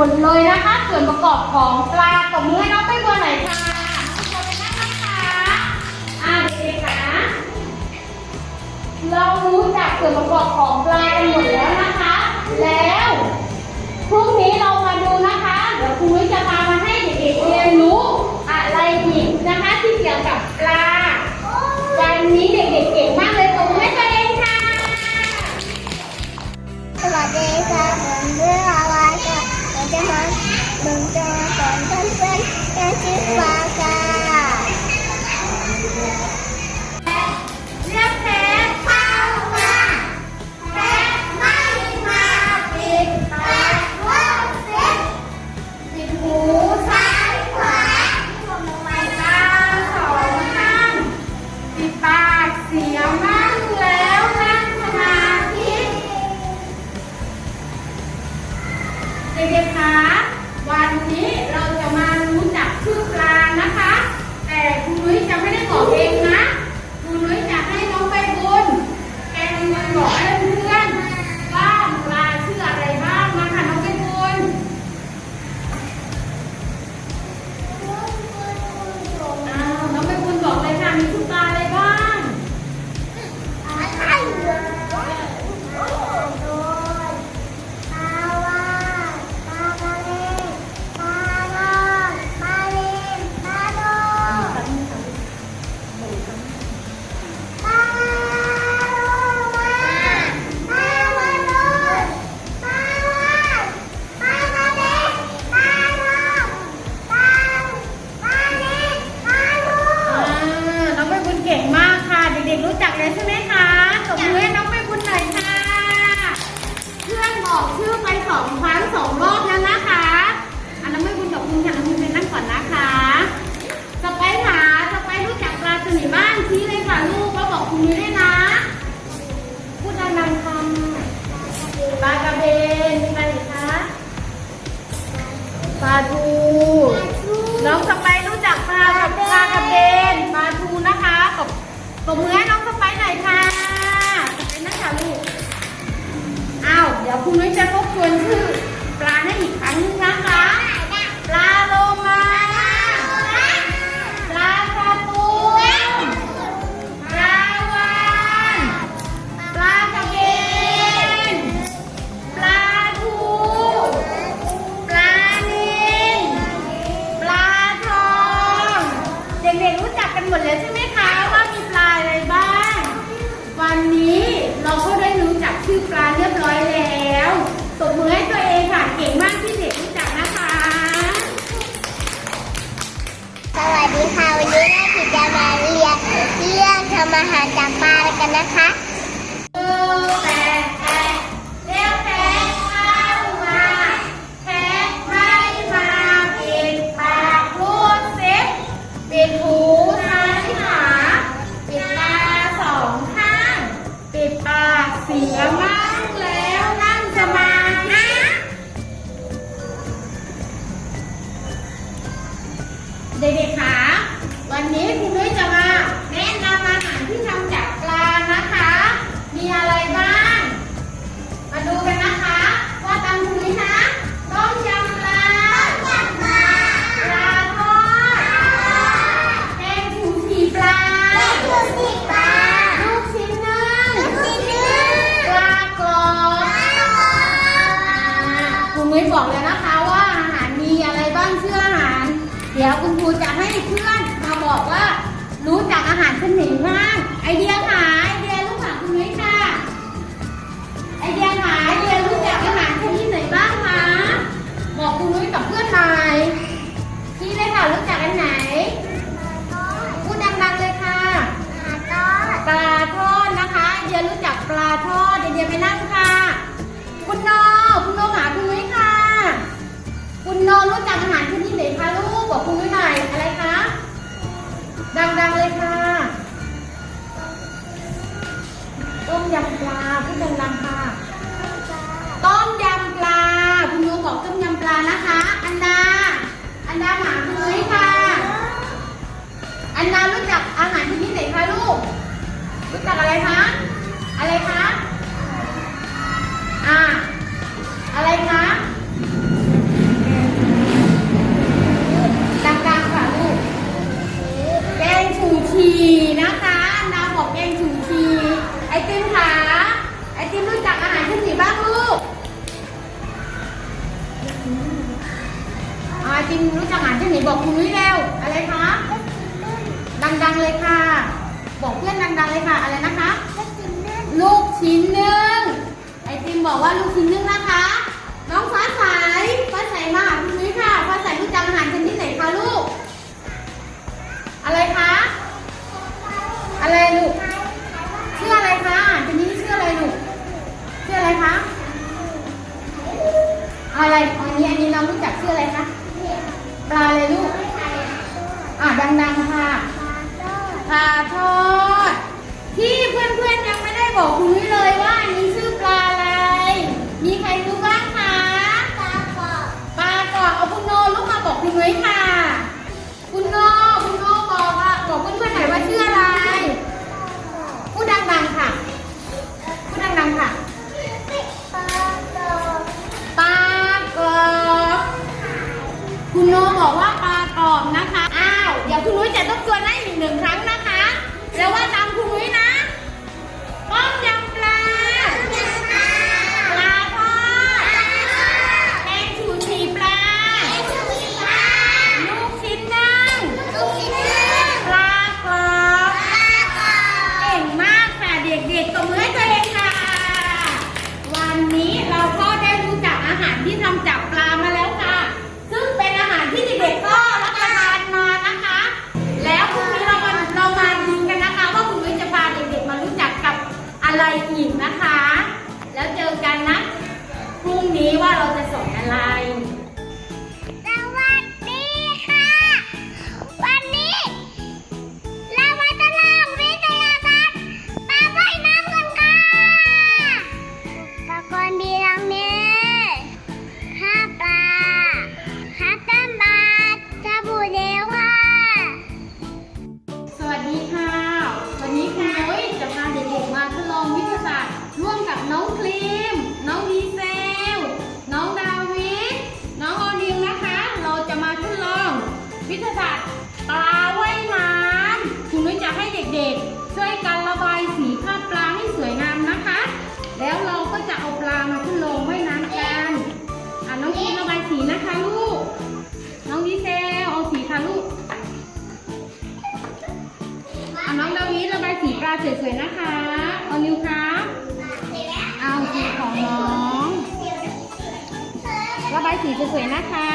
มดเลยนะคะ ส่วนประกอบของปลากับเมือให้น้องไปเบอร์ไหนคะทุกคนนะคะอ่าเด็กๆคะเรารู้จักส่วนประกอบของปลากันหมดแล้วนะคะ แล้วพรุ่งนี้เรามาดูนะคะ เดี๋ยวครูจะพามาให้เด็กๆเรียนรู้อะไรอีกนะคะที่เกี่ยวกับปลา นี้แม่ถิจะมาเรียนเรื่องทำอาหารจากปลากันนะคะ รู้จักอาหารชนิดไหนคะลูกบอกคุณด้วยหน่อยอะไรคะ ดังๆเลยค่ะ ต้มยำปลาพี่ดังๆค่ะ ต้มยำปลา คุณยูบอกต้มยำปลานะคะ อันดา อันดาหมาคุณนุ้ค่ะ อันดารู้จักอาหารชนิดไหนคะลูก รู้จักอะไรคะ อะไรคะ อ่า อะไรคะ ฉี่นะคะนดาบอกแกงฉูฉี่ไอติมขาไอติมรู้จักอาหารขึ้นสีบ้างลูกไอติมรู้จักอาหารขึ้นสีบอกคุณนุ้ยแล้วอะไรคะดังๆเลยค่ะ บอกเพื่อนดังๆเลยค่ะอะไรนะคะ ลูกชิ้นนึ่งไอติมบอกว่าลูกชิ้นนึ่งนะคะ น้องฟ้าใสฟ้าใสมาคุณนุ้ยค่ะฟ้าใสรู้จักอาหารชนิดไหนคะลูก อะไรคะ อะไรลูกเชื่ออะไรคะทีนี้เชื่ออะไรลูกเชื่ออะไรคะอะไรอันนี้อันนี้น้องรู้จักเชื่ออะไรคะ สวยๆนะคะเอานิวครับเอาสีของน้อง ระบายสีสวยๆนะคะ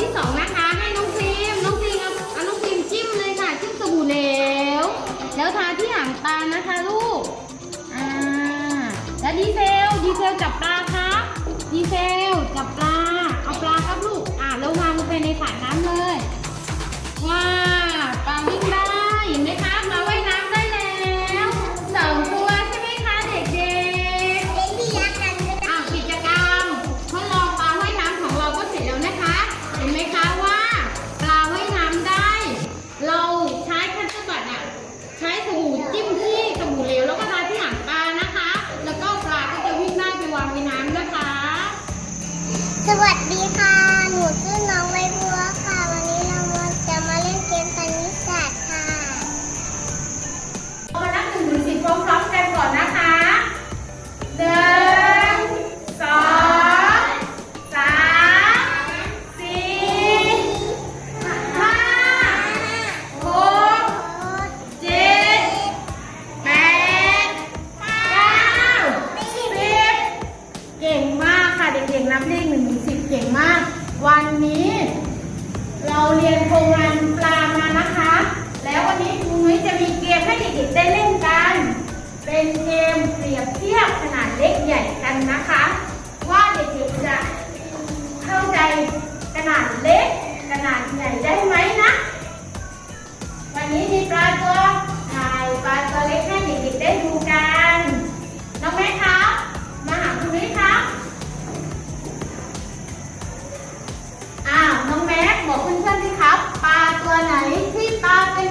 ที่สองนะคะ ให้น้องครีมน้องฟิล์มเอาน้องครีมจิ้มเลยค่ะ จิ้มสบู่เหลว แล้วทาที่หางตานะคะลูก อ่า แล้วดีเซล ดีเซลจับตา เป็นเกมเปรียบเทียบขนาดเล็กใหญ่กันนะคะ ว่าเด็กๆจะเข้าใจขนาดเล็กขนาดใหญ่ได้ไหมนะ วันนี้มีปลาตัวใหญ่ปลาตัวเล็กให้เด็กๆได้ดูกันน้องแม่คะมาหาคุณวิคะอ้าวน้องแม็กบอกเพื่อนๆสิครับปลาตัวไหนที่ปลาเป็น